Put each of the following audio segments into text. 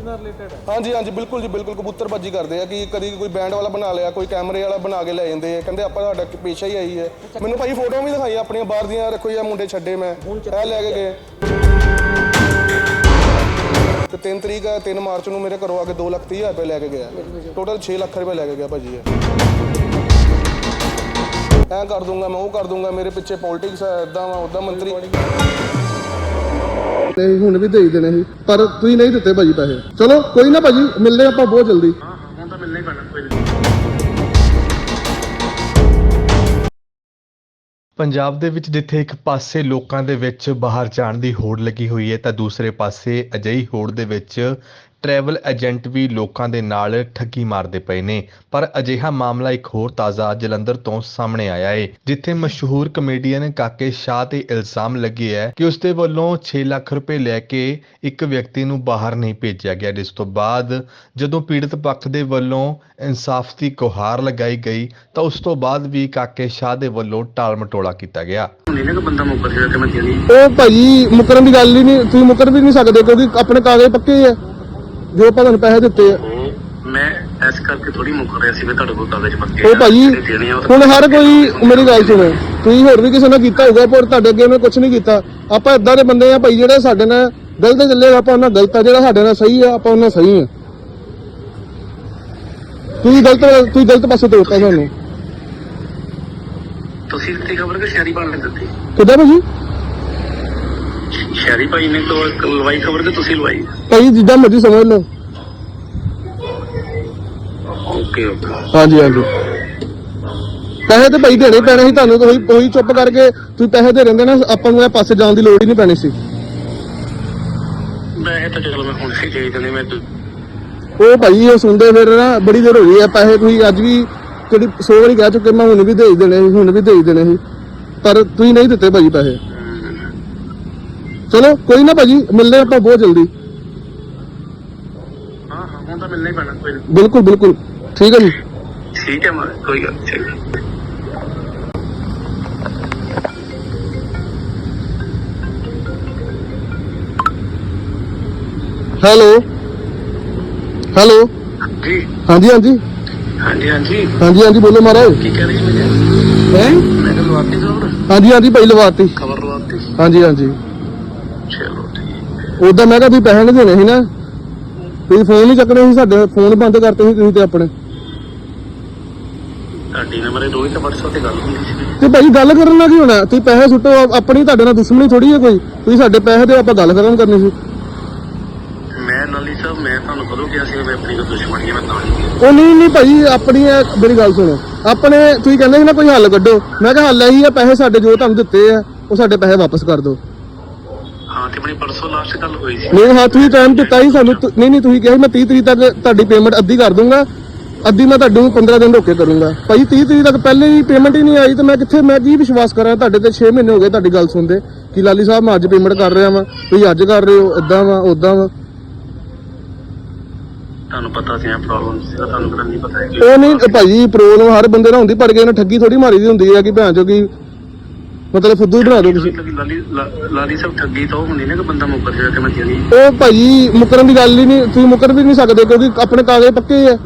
ਚੀਜ਼ ਨਾਲ ਰਿਲੇਟਡ ਹੈ। ਹਾਂਜੀ ਹਾਂਜੀ ਬਿਲਕੁਲ ਜੀ ਬਿਲਕੁਲ ਕਬੂਤਰਬਾਜੀ ਕਰਦੇ ਆ ਕਿ ਕਦੀ ਕੋਈ ਬੈਂਡ ਵਾਲਾ ਬਣਾ ਲਿਆ ਕੋਈ ਕੈਮਰੇ ਵਾਲਾ ਬਣਾ ਕੇ ਲੈ ਜਾਂਦੇ ਆ। ਕਹਿੰਦੇ ਆਪਾਂ ਸਾਡਾ ਪੇਸ਼ਾ ਹੀ ਆਈ ਹੈ। ਮੈਨੂੰ ਭਾਈ ਫੋਟੋਆਂ ਵੀ ਦਿਖਾਈ ਆਪਣੀਆਂ ਬਾਹਰ ਦੀਆਂ ਰੱਖੋ ਇਹ ਮੁੰਡੇ ਛੱਡੇ ਮੈਂ। ਇਹ ਲੈ ਕੇ ਗਏ। ਤੇ 3 ਤਰੀਕ ਹੈ 3 ਮਾਰਚ ਨੂੰ ਮੇਰੇ ਘਰੋਂ ਆ ਕੇ 2 ਲੱਖ ਤੀਹ ਹਜ਼ਾਰ ਰੁਪਏ ਲੈ ਕੇ ਗਿਆ। ਟੋਟਲ 6 ਲੱਖ ਰੁਪਏ ਲੈ ਕੇ ਗਿਆ ਭਾਜੀ ਇਹ। ਐਂ ਕਰ ਦੂੰਗਾ ਮੈਂ ਉਹ ਕਰ ਦੂੰਗਾ ਮੇਰੇ ਪਿੱਛੇ ਪੋਲਿਟਿਕਸ ਹੈ ਇਦਾਂ ਵਾ ਉਦਾਂ ਮੰਤਰੀ। ਤੇ ਹੁਣ ਵੀ ਦੇ ਹੀ ਦੇਣੇ ਸੀ। ਪਰ ਤੁਸੀਂ ਨਹੀਂ ਦਿੱਤੇ ਭਾਜੀ ਪੈਸੇ। ਚਲੋ ਕੋਈ ਨਾ ਭਾਜੀ ਮਿਲਦੇ ਆਪਾਂ ਬਹੁਤ ਜਲਦੀ। ਹੁਣ ਤਾਂ ਮਿਲਣਾ ਹੀ ਪੈਣਾ ਕੋਈ ਪੰਜਾਬ ਦੇ ਵਿੱਚ ਜਿੱਥੇ ਇੱਕ ਪਾਸੇ ਲੋਕਾਂ ਦੇ ਵਿੱਚ ਬਾਹਰ ਜਾਣ ਦੀ ਹੋੜ ਲੱਗੀ ਹੋਈ ਹੈ ਤਾਂ ਦੂਸਰੇ ਪਾਸੇ ਅਜਿਹੀ ਹੋੜ ਦੇ ਵਿੱਚ ਟਰੈਵਲ ਏਜੰਟ ਵੀ ਲੋਕਾਂ ਦੇ ਨਾਲ ਠੱਗੀ ਮਾਰਦੇ ਪਏ ਨੇ। ਪਰ ਅਜਿਹਾ ਮਾਮਲਾ ਇੱਕ ਹੋਰ ਤਾਜ਼ਾ ਜਲੰਧਰ ਤੋਂ ਸਾਹਮਣੇ ਆਇਆ ਹੈ ਜਿੱਥੇ ਮਸ਼ਹੂਰ ਕਮੇਡੀਅਨ ਕਾਕੇ ਸ਼ਾਹ ਤੇ ਇਲਜ਼ਾਮ ਲੱਗੇ ਹੈ ਕਿ ਉਸ ਦੇ ਵੱਲੋਂ 6 ਲੱਖ ਰੁਪਏ ਲੈ ਕੇ ਇੱਕ ਵਿਅਕਤੀ ਨੂੰ ਬਾਹਰ ਨਹੀਂ ਭੇਜਿਆ ਗਿਆ। ਜਿਸ ਤੋਂ ਬਾਅਦ ਜਦੋਂ ਪੀੜਤ ਪੱਖ ਦੇ ਵੱਲੋਂ ਇਨਸਾਫ ਦੀ ਗੁਹਾਰ ਲਗਾਈ ਗਈ ਤਾਂ ਉਸ ਤੋਂ ਬਾਅਦ ਵੀ ਕਾਕੇ ਸ਼ਾਹ ਦੇ ਵੱਲੋਂ ਟਾਲ ਮਟੋਲਾ ਕੀਤਾ ਗਿਆ। ਉਹ ਭਾਜੀ ਮੁਕਰਨ ਦੀ ਗੱਲ ਹੀ ਨਹੀਂ ਤੁਸੀਂ ਮੁਕਰ ਵੀ ਨਹੀਂ ਸਕਦੇ ਕਿਉਂਕਿ ਆਪਣੇ ਕਾਗਜ਼ ਪੱਕੇ ਆ। ਜੋ ਆਪਾਂ ਤੁਹਾਨੂੰ ਪੈਸੇ ਦਿੱਤੇ ਆ। ਮੈਂ ਇਸ ਕਰਕੇ ਥੋੜੀ ਮੁੱਕਰ ਰਿਹਾ ਸੀ ਵੀ ਤੁਹਾਡੇ ਕੋਲ ਕਾਗਜ਼ ਪੱਕੇ ਉਹ ਭਾਜੀ ਹੁਣ ਹਰ ਕੋਈ ਮੇਰੀ ਗੱਲ ਸੁਣੋ। ਤੁਸੀਂ ਹੋਰ ਵੀ ਕਿਸੇ ਨਾਲ ਕੀਤਾ ਹੋਊਗਾ ਪਰ ਤੁਹਾਡੇ ਅੱਗੇ ਮੈਂ ਕੁਝ ਨਹੀਂ ਕੀਤਾ। ਆਪਾਂ ਇਦਾਂ ਦੇ ਬੰਦੇ ਆ ਭਾਈ ਜਿਹੜੇ ਸਾਡੇ ਨਾਲ ਗਲਤ ਚੱਲੇਗਾ ਆਪਾਂ ਉਹਨਾਂ ਗਲਤ ਆ। ਜਿਹੜਾ ਸਾਡੇ ਨਾਲ ਸਹੀ ਆ ਆਪਾਂ ਉਹਨਾਂ ਸਹੀ ਆ। ਤੁਸੀਂ ਗਲਤ ਤੁਸੀਂ ਗਲਤ ਪਾਸੇ ਤੋਰਤਾ ਸਾਨੂੰ। ਤੁਸੀਂ ਦਿੱਤੀ ਖਬਰ ਕਿ ਸ਼ਹਿਰੀ ਨੇ ਦਿੱਤੀ? ਕਿੱਦਾਂ ਭਾਜੀ? ਸ਼ਹਿਰੀ ਭਾਈ ਨੇ ਤਾਂ ਲਵਾਈ ਖਬਰ ਕਿ ਤੁਸੀਂ ਲਵਾਈ? ਭਾਈ ਜਿੱਦਾਂ ਮਰਜ਼ੀ ਸਮਝ ਲਓ। ਓਕੇ ਓਕੇ ਹਾਂਜੀ ਹਾਂਜੀ। ਪੈਸੇ ਤੇ ਭਾਈ ਦੇਣੇ ਪੈਣੇ ਸੀ ਤੁਹਾਨੂੰ ਉਹੀ ਉਹੀ ਚੁੱਪ ਕਰਕੇ ਤੁਸੀਂ ਪੈਸੇ ਦੇ ਰਹਿੰਦੇ ਨਾ ਆਪਾਂ ਨੂੰ ਇਹ ਪਾਸੇ ਜਾਣ ਦੀ ਲੋੜ ਹੀ ਨਹੀਂ ਪੈਣੀ ਸੀ। ਮੈਂ ਇਹ ਤਾਂ ਚਲੋ ਮੈਂ ਹੁਣ ਸੀ ਦੇ ਦੇਣੇ ਮੈਂ ਤਾਂ- ਉਹ ਭਾਈ ਉਹ ਸੁਣਦੇ ਫਿਰ ਨਾ ਬੜੀ ਦੇਰ ਹੋ ਗਈ ਆ ਪੈਸੇ ਤੁਸੀਂ ਅੱਜ ਵੀ ਜਿਹੜੀ 100 ਵਾਰੀ ਕਹਿ ਚੁੱਕੇ ਮੈਂ ਹੁਣ ਵੀ ਦੇ ਦੇਣੇ ਸੀ ਹੁਣ ਵੀ ਦੇ ਦੇਣੇ ਸੀ। ਪਰ ਤੁਸੀਂ ਨਹੀਂ ਦਿੱਤੇ ਭਾਜੀ ਪੈਸੇ। ਚਲੋ ਕੋਈ ਨਾ ਭਾਜੀ ਮਿਲਦੇ ਆਪਾਂ ਬਹੁਤ ਜਲਦੀ। ਹਾਂ ਹਾਂ ਹੁਣ ਤਾਂ ਮਿਲਣਾ ਹੀ ਪੈਣਾ ਕੋਈ ਬਿਲਕੁਲ ਬਿਲਕੁਲ। ਠੀਕ ਹੈ ਜੀ। ਠੀਕ ਹੈ ਮੈਂ ਕੋਈ ਗੱਲ ਨਹੀਂ ਹੈਲੋ। ਹੈਲੋ। ਜੀ ਹਾਂਜੀ ਹਾਂਜੀ। ਹਾਂਜੀ ਹਾਂਜੀ। ਹਾਂਜੀ ਹਾਂਜੀ ਬੋਲੋ ਮਹਾਰਾਜ। ਕੀ ਕਹਿ ਰਹੀ ਮੈਂ ਹੈ? ਮੈਂ ਤਾਂ ਲਵਾਤੀ ਖਬਰ ਹਾਂਜੀ ਹਾਂਜੀ ਭਾਈ ਲਵਾਤੀ। ਖਬਰ ਲਵਾਤੀ। ਹਾਂਜੀ ਹਾਂਜੀ। ਉਦਾਂ ਮੈਂ ਕਿਹਾ ਤੁਸੀਂ ਪੈਸੇ ਨਹੀਂ ਦੇਣੇ ਸੀ ਨਾ। ਤੁਸੀਂ ਫੋਨ ਨਹੀਂ ਚੱਕਣੇ ਸੀ ਸਾਡੇ ਫੋਨ ਬੰਦ ਕਰਤੇ ਸੀ ਤੁਸੀਂ ਤੇ ਆਪਣੇ। ਤੁਹਾਡੀ ਨੰਬਰ ਇਹ ਰੋਹਿਤ WhatsApp ਤੇ ਗੱਲ ਹੁੰਦੀ ਸੀ। ਤੇ ਭਾਈ ਗੱਲ ਕਰਨ ਨਾਲ ਕੀ ਹੋਣਾ? ਤੁਸੀਂ ਪੈਸੇ ਸੁੱਟੋ ਆਪ- ਆਪਣੀ ਤੁਹਾਡੇ ਨਾਲ ਦੁਸ਼ਮਣੀ ਥੋੜੀ ਹੈ ਕੋਈ। ਤੁਸੀਂ ਸਾਡੇ ਪੈਸੇ ਦਿਓ ਆਪਾਂ ਗੱਲ ਕਰਨ ਕਰਨੀ ਸੀ। ਮੈਂ ਲਾਲੀ ਸਾਹਿਬ ਮੈਂ ਤੁਹਾਨੂੰ ਕਦੋਂ ਕਿਹਾ ਸੀ ਮੈਂ ਆਪਣੀ ਕੋਈ ਦੁਸ਼ਮਣੀ ਹੈ ਮੈਂ ਤਾਂ ਨਹੀਂ ਕਿਹਾ। ਉਹ ਨਹੀਂ ਨਹੀਂ ਭਾਈ ਆਪਣੀ ਇਹ ਮੇਰੀ ਗੱਲ ਸੁਣੋ। ਆਪਣੇ ਤੁਸੀਂ ਕਹਿੰਦੇ ਸੀ ਨਾ ਕੋਈ ਹੱਲ ਕੱਢੋ। ਮੈਂ ਕਿਹਾ ਹੱਲ ਇਹੀ ਆ ਪੈਸੇ ਸਾਡੇ ਜੋ ਤੁਹਾਨੂੰ ਦਿੱਤੇ ਆ ਉਹ ਸਾਡੇ ਪੈਸੇ ਵਾਪਸ ਕਰ ਦਿਓ। ਹਾਂ ਤੇ ਆਪਣੀ ਪਰਸੋਂ ਲਾਸਟ ਗੱਲ ਹੋਈ ਸੀ। ਨਹੀਂ ਹਾਂ ਤੁਸੀਂ ਟਾਈਮ ਦਿੱਤਾ ਸੀ ਸਾਨੂੰ। ਤੁ- ਨਹੀਂ ਨਹੀਂ ਤੁਸੀਂ ਕਿਹਾ ਸੀ ਮੈਂ 30 ਤਰੀਕ ਤੱਕ ਤੁਹਾਡੀ ਪੇਮੈਂਟ ਅੱਧੀ ਕਰ ਦੂੰਗਾ। ਅੱਧੀ ਮੈਂ ਤੁਹਾਨੂੰ 15 ਦਿਨ ਰੋਕ ਕਰੂੰਗਾ। ਭਾਈ 30 ਤਰੀਕ ਤੱਕ ਪਹਿਲੇ ਹੀ ਪੇਮੈਂਟ ਹੀ ਨਹੀਂ ਆਈ ਤੇ ਮੈਂ ਕਿੱਥੇ ਮੈਂ ਕੀ ਵਿਸ਼ਵਾਸ ਕਰਾਂ ਤੁਹਾਡੇ ਤੇ? 6 ਮਹੀਨੇ ਹੋ ਗਏ ਤੁਹਾਡੀ ਗੱਲ ਸੁਣਦੇ। ਕਿ ਲਾਲੀ ਸਾਹਿਬ ਮੈਂ ਅੱਜ ਪੇਮੈਂਟ ਕਰ ਰਿਹਾ ਵਾਂ। ਤੁਸੀਂ ਅੱਜ ਕਰ ਰਹੇ ਹੋ ਇਦਾਂ ਵਾ ਉਦਾਂ ਵਾ। ਤੁਹਾਨੂੰ ਪਤਾ ਸੀ ਇਹ ਪ੍ਰੋਬਲਮ ਸੀ ਤੁਹਾਨੂੰ ਪਤਾ ਨਹੀਂ ਪਤਾ ਹੈ ਕਿ ਉਹ ਨਹੀਂ ਭਾਜੀ ਪ੍ਰੋਬਲਮ ਹਰ ਬੰਦੇ ਨਾਲ ਹੁੰਦੀ ਪਰ ਕੇ ਨਾ ਠੱਗੀ ਥੋੜੀ ਮਾਰੀ ਦੀ ਹੁੰਦੀ ਹੈ ਕਿ ਭੈਣ ਚੋ ਕੀ ਮਤਲਬ ਫੁੱਦੂ ਹੀ ਬਣਾ ਦਿਓ ਤੁਸੀਂ। ਲਾਲੀ ਲਾ- ਲਾਲੀ ਸਾਹਿਬ ਠੱਗੀ ਤਾਂ ਉਹ ਹੁੰਦੀ ਨਾ ਕਿ ਬੰਦਾ ਮੁੱਕਰ ਜਾਵੇ ਕਿ ਮੈਂ ਦੇਣੀ ਉਹ ਭਾਜੀ ਮੁਕਰਨ ਦੀ ਗੱਲ ਹੀ ਨਹੀਂ ਤੁਸੀਂ ਮੁਕਰ ਵੀ ਨਹੀਂ ਸਕਦੇ ਕਿਉਂਕਿ ਆਪਣੇ ਕਾਗਜ਼ ਪੱਕੇ ਆ।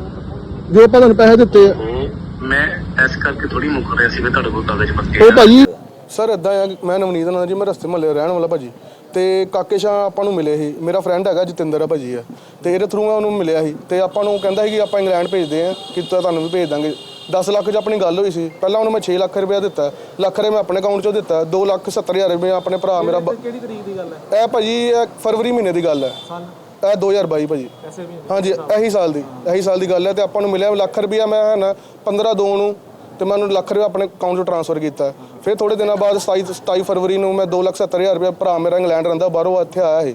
ਜੋ ਆਪਾਂ ਤੁਹਾਨੂੰ ਪੈਸੇ ਦਿੱਤੇ ਆ। ਉਹ ਮੈਂ ਇਸ ਕਰਕੇ ਥੋੜੀ ਮੁੱਕਰ ਰਿਹਾ ਸੀ ਵੀ ਤੁਹਾਡੇ ਕੋਲ ਕਾਗਜ਼ ਪੱਕੇ ਉਹ ਆ। ਭਾਜੀ ਸਰ ਇਦਾਂ ਆ ਕਿ ਮੈਂ ਨਵਨੀਤ ਨਾਲ ਜੀ ਮੈਂ ਰਸਤੇ ਮਹੱਲੇ ਰਹਿਣ ਵਾਲਾ ਭਾਜੀ। ਤੇ ਕਾਕੇ ਸ਼ਾਹ ਆਪਾਂ ਨੂੰ ਮਿਲੇ ਸੀ। ਮੇਰਾ ਫਰੈਂਡ ਹੈਗਾ ਜਤਿੰਦਰ ਆ ਭਾਜੀ ਆ। ਤੇ ਇਹਦੇ ਥਰੂ ਉਹਨੂੰ ਮਿਲਿਆ ਸੀ। ਤੇ ਆਪਾਂ ਨੂੰ ਕਹਿੰਦਾ ਸੀ ਕਿ ਆਪਾਂ ਇੰਗਲੈਂਡ ਭੇਜਦੇ ਆ ਕਿ ਤਾਂ ਤੁਹਾਨੂੰ ਵੀ ਭੇਜ ਦਾਂਗੇ। 10 ਲੱਖ 'ਚ ਆਪਣੀ ਗੱਲ ਹੋਈ ਸੀ। ਪਹਿਲਾਂ ਉਹਨੂੰ ਮੈਂ 6 ਲੱਖ ਰੁਪਇਆ ਦਿੱਤਾ। ਲੱਖ ਰੁਪਏ ਮੈਂ ਆਪਣੇ ਅਕਾਊਂਟ 'ਚੋਂ ਦਿੱਤਾ। 2 ਲੱਖ 70 ਹਜ਼ਾਰ ਰੁਪਏ ਆਪਣੇ ਭਰਾ ਮੇਰਾ ਬ- ਕਿਹੜੀ ਤਰੀਕ ਦੀ ਗੱਲ ਹੈ? ਇਹ ਭਾਜੀ ਇਹ ਫਰਵਰੀ ਮਹੀਨੇ ਦੀ ਗੱਲ ਹੈ। ਸਨ ਇਹ 2022 ਭਾਜੀ। ਐਸੇ ਵੀ ਹਾਂਜੀ ਇਹੀ ਸਾਲ ਦੀ। ਇਹੀ ਸਾਲ ਦੀ ਗੱਲ ਹੈ ਤੇ ਆਪਾਂ ਨੂੰ ਮਿਲਿਆ। ਲੱਖ ਰੁਪਇਆ ਮੈਂ ਹੈ ਨਾ 15 ਦੋ ਨੂੰ ਤੇ ਮੈਂ ਉਹਨੂੰ ਲੱਖ ਰੁਪਇਆ ਆਪਣੇ ਅਕਾਊਂਟ 'ਚ ਟ੍ਰਾਂਸਫਰ ਕੀਤਾ। ਫਿਰ ਥੋੜੇ ਦਿਨਾਂ ਬਾਅਦ 27 27 ਫਰਵਰੀ ਨੂੰ ਮੈਂ 270000 ਰੁਪਇਆ ਭਰਾ ਮੇਰਾ ਇੰਗਲੈਂਡ ਰਹਿੰਦਾ ਬਾਹਰੋਂ ਇੱਥੇ ਆਇਆ ਸੀ।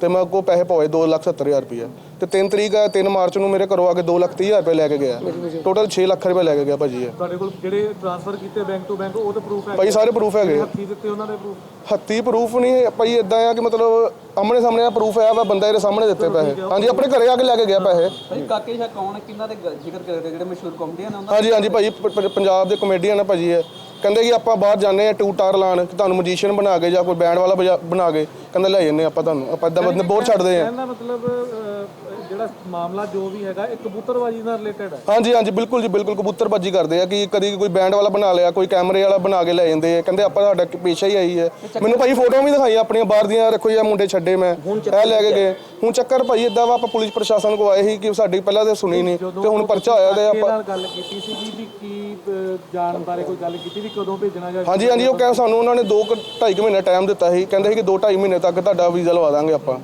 ਤੇ ਮੈਂ ਕੋ ਪੈਸੇ ਪਵਾਏ 270000 ਰੁਪਇਆ। ਤੇ 3 ਤਰੀਕ ਹੈ 3 ਮਾਰਚ ਨੂੰ ਮੇਰੇ ਘਰੋਂ ਆ ਕੇ 230000 ਰੁਪਏ ਲੈ ਕੇ ਗਿਆ। ਟੋਟਲ 6 ਲੱਖ ਰੁਪਏ ਲੈ ਕੇ ਗਿਆ ਭਾਜੀ ਇਹ। ਤੁਹਾਡੇ ਕੋਲ ਜਿਹੜੇ ਟ੍ਰਾਂਸਫਰ ਕੀਤੇ ਬੈਂਕ ਤੋਂ ਬੈਂਕ ਉਹ ਤਾਂ ਪ੍ਰੂਫ ਹੈ ਭਾਈ ਸਾਰੇ ਪ੍ਰੂਫ ਹੈਗੇ ਆ। ਹੱਥੀ ਦਿੱਤੇ ਉਹਨਾਂ ਦੇ ਪ੍ਰੂਫ ਹੱਤੀ ਪ੍ਰੂਫ ਨਹੀਂ ਭਾਈ ਇਦਾਂ ਆ ਕਿ ਮਤਲਬ ਆਮਣੇ ਸਾਹਮਣੇ ਆ ਪ੍ਰੂਫ ਹੈ ਵਾ ਬੰਦਾ ਇਹਦੇ ਸਾਹਮਣੇ ਦਿੱਤੇ ਪੈਸੇ। ਹਾਂਜੀ ਆਪਣੇ ਘਰੇ ਆ ਕੇ ਲੈ ਕੇ ਗਿਆ ਪੈਸੇ। ਭਾਈ ਕਾਕੇ ਸ਼ਾ ਕੌਣ ਕਿੰਨਾ ਦੇ ਜ਼ਿਕਰ ਕਰਦੇ ਜਿਹੜੇ ਮਸ਼ਹੂਰ ਕਾਮੇਡੀਅਨ ਉਹਨਾਂ ਹਾਂਜੀ ਹਾਂਜੀ ਪ- ਪੰਜਾਬ ਦੇ ਕਮੇਡੀਅਨ ਆ ਭਾਜੀ ਇਹ। ਕਹਿੰਦੇ ਕਿ ਆਪਾਂ ਬਾਹਰ ਜਾਂਦੇ ਆ ਟੂ ਟਾਰ ਲਾਣ ਕਿ ਤੁਹਾਨੂੰ ਮਜੀਸ਼ੀਅਨ ਬਣਾ ਕੇ ਜਾਂ ਕੋਈ ਬੈਂਡ ਵਾਲਾ ਬਜਾ- ਬਣਾ ਕੇ ਕਹਿੰਦੇ ਲੈ ਜੰਨੇ ਆਪਾਂ ਤੁਹਾਨੂੰ। ਆਪਾਂ ਇਦਾਂ ਬੰਦੇ ਬੋਰ ਛੱਡਦੇ ਆ ਕਹਿੰਦਾ ਮਤਲਬ ਅਹ, ਜਿਹੜਾ ਮਾਮਲਾ ਜੋ ਵੀ ਹੈਗਾ ਇਹ ਕਬੂਤਰਬਾਜੀ ਨਾਲ ਰਿਲੇਟਡ ਹੈ। ਹਾਂਜੀ ਹਾਂਜੀ ਬਿਲਕੁਲ ਜੀ ਬਿਲਕੁਲ ਕਬੂਤਰਬਾਜੀ ਕਰਦੇ ਆ ਕਿ ਕਦੀ ਕੋਈ ਬੈਂਡ ਵਾਲਾ ਬਣਾ ਲਿਆ ਕੋਈ ਕੈਮਰੇ ਵਾਲਾ ਬਣਾ ਕੇ ਲੈ ਜਾਂਦੇ ਆ। ਕਹਿੰਦੇ ਆਪਾਂ ਸਾਡਾ ਪੇਸ਼ਾ ਹੀ ਆਈ ਹੈ। ਮੈਨੂੰ ਭਾਈ ਫੋਟੋਆਂ ਵੀ ਦਿਖਾਈਆਂ ਆਪਣੀਆਂ ਬਾਹਰ ਦੀਆਂ ਰੱਖੋ ਜੀ ਮੁੰਡੇ ਛੱਡੇ ਮੈਂ ਇਹ ਲੈ ਕੇ ਗਏ। ਹੁਣ ਚੱਕਰ ਭਾਈ ਇਦਾਂ ਵਾ ਆਪਾਂ ਪੁਲਿਸ ਪ੍ਰਸ਼ਾਸਨ ਕੋ ਆਏ ਸੀ ਕਿ ਸਾਡੀ ਪਹਿਲਾਂ ਤੇ ਸੁਣੀ ਨਹੀਂ ਤੇ ਹੁਣ ਪਰਚਾ ਹੋਇਆ ਤੇ ਆਪਾਂ ਨਾਲ ਗੱਲ ਕੀਤੀ ਸੀ ਜੀ ਵੀ ਕੀ ਜਾਣ ਬਾਰੇ ਕੋਈ ਗੱਲ ਕੀਤੀ ਵੀ ਕਦੋਂ ਭੇਜਣਾ ਜਾਂ ਹਾਂਜੀ ਹਾਂਜੀ ਉਹ ਕਹਿ ਸਾਨੂੰ ਉਹਨਾਂ ਨੇ 2 2.5 ਮਹੀਨੇ ਟਾਈਮ ਦਿੱਤਾ ਸੀ ਕਹਿੰਦੇ ਸੀ ਕਿ 2 2.5 ਮਹੀਨੇ ਤੱਕ ਤੁਹਾਡਾ ਵੀਜ਼ਾ ਲਵਾ ਦਾਂਗੇ ਆਪਾਂ।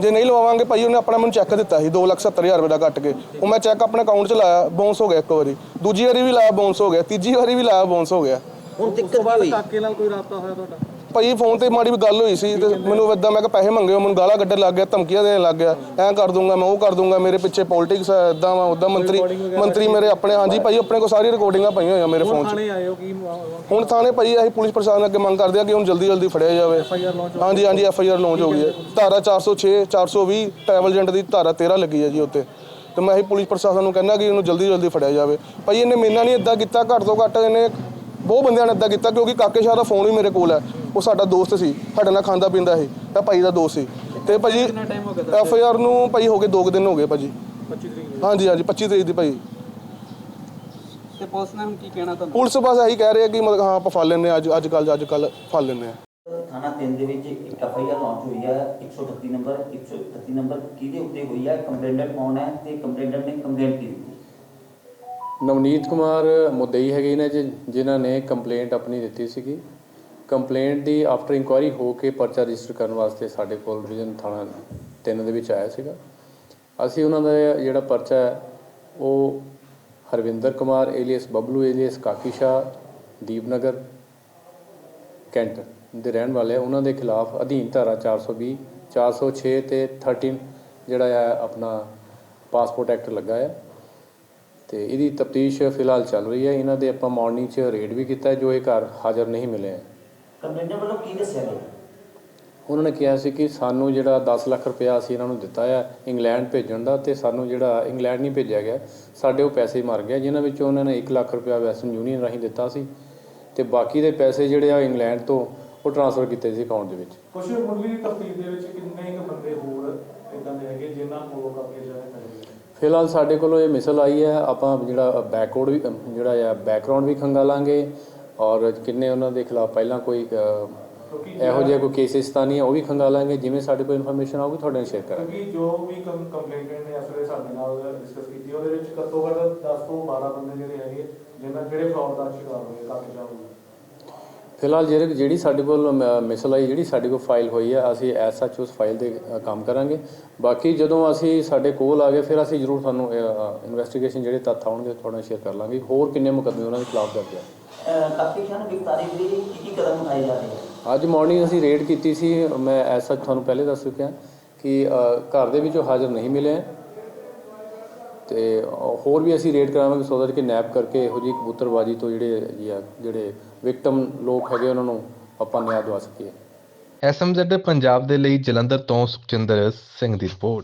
ਜੇ ਨਹੀਂ ਲਵਾਵਾਂਗੇ ਭਾਈ ਉਹਨੇ ਆਪਣਾ ਮੈਨੂੰ ਚੈੱਕ ਦਿੱਤਾ ਸੀ 270000 ਰੁਪਏ ਦਾ ਕੱਟ ਕੇ। ਉਹ ਮੈਂ ਚੈੱਕ ਆਪਣੇ ਅਕਾਊਂਟ 'ਚ ਲਾਇਆ ਬਾਉਂਸ ਹੋ ਗਿਆ ਇੱਕ ਵਾਰੀ। ਦੂਜੀ ਵਾਰੀ ਵੀ ਲਾਇਆ ਬਾਉਂਸ ਹੋ ਗਿਆ। ਤੀਜੀ ਵਾਰੀ ਵੀ ਲਾਇਆ ਬਾਉਂਸ ਹੋ ਗਿਆ। ਉਸ ਤੋਂ ਬਾਅਦ ਕਾਕੇ ਨਾਲ ਕੋਈ ਰਾਬਤਾ ਹੋਇਆ ਤੁਹਾਡਾ? ਭਾਈ ਫੋਨ ਤੇ ਮਾੜੀ ਵੀ ਗੱਲ ਹੋਈ ਸੀ ਤੇ ਮੈਨੂੰ ਇਦਾਂ ਮੈਂ ਕਿ ਪੈਸੇ ਮੰਗੇ ਮੈਨੂੰ ਗਾਲਾਂ ਕੱਢਣ ਲੱਗ ਗਿਆ ਧਮਕੀਆਂ ਦੇਣ ਲੱਗ ਗਿਆ ਐਂ ਕਰ ਦੂੰਗਾ ਮੈਂ ਉਹ ਕਰ ਦੂੰਗਾ ਮੇਰੇ ਪਿੱਛੇ ਪੋਲਿਟਿਕਸ ਹੈ ਇਦਾਂ ਵਾ ਉਦਾਂ ਮੰਤਰੀ ਮੰਤਰੀ ਮੇਰੇ ਆਪਣੇ ਹਾਂਜੀ ਭਾਈ ਆਪਣੇ ਕੋਲ ਸਾਰੀ ਰਿਕਾਰਡਿੰਗਾਂ ਪਈਆਂ ਹੋਈਆਂ ਮੇਰੇ ਫੋਨ 'ਚ। ਥਾਣੇ ਆਏ ਹੋ ਕੀ ਹੁਣ ਥਾਣੇ ਭਾਈ ਅਸੀਂ ਪੁਲਿਸ ਪ੍ਰਸ਼ਾਸਨ ਅੱਗੇ ਮੰਗ ਕਰਦੇ ਆ ਕਿ ਹੁਣ ਜਲਦੀ ਜਲਦੀ ਫੜਿਆ ਜਾਵੇ। ਹਾਂਜੀ ਹਾਂਜੀ ਐਫ ਆਈ ਆਰ ਲਾਂਚ ਹੋ ਗਈ ਹੈ। ਧਾਰਾ 406 420 ਟਰੈਵਲ ਏਜੰਟ ਦੀ ਧਾਰਾ 13 ਲੱਗੀ ਹੈ ਜੀ ਉੱਤੇ। ਤੇ ਮੈਂ ਇਹ ਪੁਲਿਸ ਪ੍ਰਸ਼ਾਸਨ ਨੂੰ ਕਹਿੰਦਾ ਕਿ ਇਹਨੂੰ ਜਲਦੀ ਜਲਦੀ ਫੜਿਆ ਜਾਵੇ। ਭਾਈ ਇਹਨੇ ਮੇਨਾ ਨਹੀਂ ਇਦਾਂ ਕੀਤਾ ਘੱਟ ਤੋਂ ਘੱਟ ਇਹਨੇ ਬਹੁਤ ਬੰਦਿਆਂ ਨੇ ਇਦਾਂ ਕੀਤਾ ਕਿਉਂਕਿ ਕਾਕੇ ਸ਼ਾਹ ਦਾ ਫੋਨ ਵੀ ਮੇਰੇ ਕੋਲ ਹੈ। ਉਹ ਸਾਡਾ ਦੋਸਤ ਸੀ ਸਾਡੇ ਨਾਲ ਖਾਂਦਾ ਪੀਂਦਾ ਸੀ ਇਹ ਭਾਈ ਦਾ ਦੋਸਤ ਸੀ। ਤੇ ਭਾਜੀ ਕਿੰਨਾ ਟਾਈਮ ਹੋ ਗਿਆ ਐਫ ਆਈ ਆਰ ਨੂੰ ਭਾਈ ਹੋ ਗਏ 2 ਦਿਨ ਹੋ ਗਏ ਭਾਜੀ। 25 ਤਰੀਕ ਹਾਂਜੀ ਹਾਂਜੀ 25 ਤਰੀਕ ਦੀ ਭਾਈ। ਤੇ ਪੁਲਿਸ ਨੇ ਹੁਣ ਕੀ ਕਹਿਣਾ ਤੁਹਾਨੂੰ? ਪੁਲਿਸ ਬਸ ਇਹੀ ਕਹਿ ਰਹੇ ਆ ਕਿ ਮਤਲਬ ਹਾਂ ਆਪਾਂ ਫੜ ਹਾਂ ਅੱਜ ਅੱਜ ਕੱਲ ਅੱਜ ਕੱਲ ਫੜ ਲੈਂਦੇ ਆ ਥਾਣਾ 3 ਦੇ ਵਿੱਚ ਇੱਕ ਐਫ ਆਈ ਆਰ ਲਾਂਚ ਹੋਈ ਹੈ 138 ਨੰਬਰ 138 ਨੰਬਰ ਕਿਹਦੇ ਉੱਤੇ ਹੋਈ ਹੈ ਕੰਪਲੇਂਟਰ ਕੌਣ ਹੈ ਤੇ ਕੰਪਲੇਂਟਰ ਨੇ ਕੰਪਲੇਂਟ ਕੀ ਦਿੱਤੀ ਨਵਨੀਤ ਕੁਮਾਰ ਮੁੱਦਈ ਹੈਗੇ ਨੇ ਜਿ- ਜਿਨ੍ਹਾਂ ਨੇ ਕੰਪਲੇਂਟ ਆਪਣੀ ਦਿੱਤੀ ਸੀਗੀ। ਕੰਪਲੇਂਟ ਦੀ ਆਫਟਰ ਇਨਕੁਆਇਰੀ ਹੋ ਕੇ ਪਰਚਾ ਰਜਿਸਟਰ ਕਰਨ ਵਾਸਤੇ ਸਾਡੇ ਕੋਲ ਡਿਵੀਜ਼ਨ ਥਾਣਾ ਤਿੰਨ ਦੇ ਵਿੱਚ ਆਇਆ ਸੀਗਾ। ਅਸੀਂ ਉਹਨਾਂ ਦਾ ਜਿਹੜਾ ਪਰਚਾ ਹੈ, ਉਹ Harvinder Kumar alias Bablu alias Kakisha Deepnagar, Cantt ਦੇ ਰਹਿਣ ਵਾਲੇ ਆ। ਉਹਨਾਂ ਦੇ ਖਿਲਾਫ ਅਧੀਨ ਧਾਰਾ 420 406 ਤੇ 13 ਜਿਹੜਾ ਹੈ ਆਪਣਾ ਪਾਸਪੋਰਟ ਐਕਟ ਲੱਗਾ ਹੈ ਤੇ ਇਹਦੀ ਤਫਤੀਸ਼ ਫਿਲਹਾਲ ਚੱਲ ਰਹੀ ਹੈ। ਇਹਨਾਂ ਦੇ ਆਪਾਂ ਮਾਰਨਿੰਗ 'ਚ ਰੇਡ ਵੀ ਕੀਤਾ ਜੋ ਇਹ ਘਰ ਹਾਜ਼ਰ ਨਹੀਂ ਮਿਲੇ ਹੈ। ਕੰਪਲੇਂਟਰ ਵੱਲੋਂ ਕੀ ਦੱਸਿਆ ਗਿਆ? ਉਹਨਾਂ ਨੇ ਕਿਹਾ ਸੀ ਕਿ ਸਾਨੂੰ ਜਿਹੜਾ 10 ਲੱਖ ਰੁਪਇਆ ਅਸੀਂ ਇਹਨਾਂ ਨੂੰ ਦਿੱਤਾ ਹੈ ਇੰਗਲੈਂਡ ਭੇਜਣ ਦਾ ਤੇ ਸਾਨੂੰ ਜਿਹੜਾ ਇੰਗਲੈਂਡ ਨਹੀਂ ਭੇਜਿਆ ਗਿਆ ਸਾਡੇ ਉਹ ਪੈਸੇ ਮਰ ਗਏ। ਜਿਨ੍ਹਾਂ ਵਿੱਚੋਂ ਉਹਨਾਂ ਨੇ 1 ਲੱਖ ਰੁਪਇਆ ਵੈਸਟਰਨ ਯੂਨੀਅਨ ਰਾਹੀਂ ਦਿੱਤਾ ਸੀ ਤੇ ਬਾਕੀ ਦੇ ਪੈਸੇ ਜਿਹੜੇ ਆ ਇੰਗਲੈਂਡ ਤੋਂ ਉਹ ਟ੍ਰਾਂਸਫਰ ਕੀਤੇ ਸੀ ਅਕਾਊਂਟ ਦੇ ਵਿੱਚ। ਕੁਝ ਮੁੱਢਲੀ ਤਫਤੀਸ਼ ਦੇ ਵਿੱਚ ਕਿੰਨੇ ਕੁ ਬੰਦੇ ਹੋਰ ਇਦਾਂ ਦੇ ਹੈਗੇ ਜਿਨ੍ਹਾਂ ਕੋਲੋਂ ਕਾਕੇ ਜਾਣੇ ਪੈਣਗੇ ਫਿਲਹਾਲ ਸਾਡੇ ਕੋਲੋਂ ਇਹ ਮਿਸਲ ਆਈ ਹੈ। ਆਪਾਂ ਜਿਹੜਾ ਬੈਕਵਰਡ ਵੀ, ਜਿਹੜਾ ਆ ਬੈਕਗ੍ਰਾਉਂਡ ਵੀ ਖੰਗਾਲਾਂਗੇ ਔਰ ਕਿੰਨੇ ਉਹਨਾਂ ਦੇ ਖਿਲਾਫ ਪਹਿਲਾਂ ਕੋਈ ਇਹੋ ਜਿਹਾ ਕੋਈ ਕੇਸਿਸ ਤਾਂ ਨਹੀਂ ਹੈ ਉਹ ਵੀ ਖੰਗਾਲਾਂਗੇ ਜਿਵੇਂ ਸਾਡੇ ਕੋਲ ਇਨਫੋਰਮੇਸ਼ਨ ਆਊਗੀ, ਤੁਹਾਡੇ ਨਾਲ ਸ਼ੇਅਰ ਕਰਾਂਗੇ। ਕਿਉਂਕਿ ਜੋ ਵੀ ਕੰਪਲੇਂਟੈਂਟ ਨੇ ਅਸਲੇ ਸਾਡੇ ਨਾਲ ਡਿਸਕਸ ਕੀਤੀ, ਉਹਦੇ ਵਿੱਚ ਘੱਟੋ ਘੱਟ 10 ਤੋਂ 12 ਬੰਦੇ ਜਿਹੜੇ ਹੈਗੇ ਜਿਨ੍ਹਾਂ ਜਿਹੜੇ ਫਰਾਡ ਦਾ ਸ਼ਿਕਾਰ ਹੋਏ ਕਾਕੇ ਜਾਣ ਫਿਲਹਾਲ ਜਿਹੜੀ ਜਿਹੜੀ ਸਾਡੇ ਕੋਲ ਮਿਸਲ ਆਈ ਜਿਹੜੀ ਸਾਡੇ ਕੋਲ ਫਾਈਲ ਹੋਈ ਹੈ ਅਸੀਂ ਐਸ ਸੱਚ ਉਸ ਫਾਈਲ ਦੇ ਕੰਮ ਕਰਾਂਗੇ। ਬਾਕੀ ਜਦੋਂ ਅਸੀਂ ਸਾਡੇ ਕੋਲ ਆ ਗਏ ਫਿਰ ਅਸੀਂ ਜ਼ਰੂਰ ਤੁਹਾਨੂੰ ਇਨਵੈਸਟੀਗੇਸ਼ਨ ਜਿਹੜੇ ਤੱਥ ਆਉਣਗੇ ਤੁਹਾਡੇ ਨਾਲ ਸ਼ੇਅਰ ਕਰ ਲਾਂਗੇ। ਹੋਰ ਕਿੰਨੇ ਮੁਕੱਦਮੇ ਉਹਨਾਂ ਦੇ ਖਿਲਾਫ ਦਰਜ ਹੈ ਕਾਫੀ ਖਾਨ ਗ੍ਰਿਫਤਾਰੀ ਦੇ ਲਈ ਕੀ ਕੀ ਕਦਮ ਉਠਾਏ ਜਾ ਰਹੇ ਹਨ ਅੱਜ ਮਾਰਨਿੰਗ ਅਸੀਂ ਰੇਡ ਕੀਤੀ ਸੀ ਮੈਂ ਐਸ ਸੱਚ ਤੁਹਾਨੂੰ ਪਹਿਲੇ ਦੱਸ ਚੁੱਕਿਆ ਕਿ ਘਰ ਦੇ ਵਿੱਚੋਂ ਹਾਜ਼ਰ ਨਹੀਂ ਮਿਲੇ। ਤੇ ਹੋਰ ਵੀ ਅਸੀਂ ਰੇਡ ਕਰਾਵਾਂਗੇ ਸੋ that ਕਿ ਨੈਪ ਕਰਕੇ ਇਹੋ ਜਿਹੀ ਕਬੂਤਰਬਾਜੀ ਤੋਂ ਜਿਹੜੇ ਜੀ ਆ ਜਿਹੜੇ ਵਿਕਟਮ ਲੋਕ ਹੈਗੇ ਉਹਨਾਂ ਨੂੰ ਆਪਾਂ ਨਿਆਂ ਦਵਾ ਸਕੀਏ। ਐਸਐਮਜ਼ੈਡ ਪੰਜਾਬ ਦੇ ਲਈ ਜਲੰਧਰ ਤੋਂ ਸੁਖਚਿੰਦਰ ਸਿੰਘ ਦੀ ਰਿਪੋਰਟ।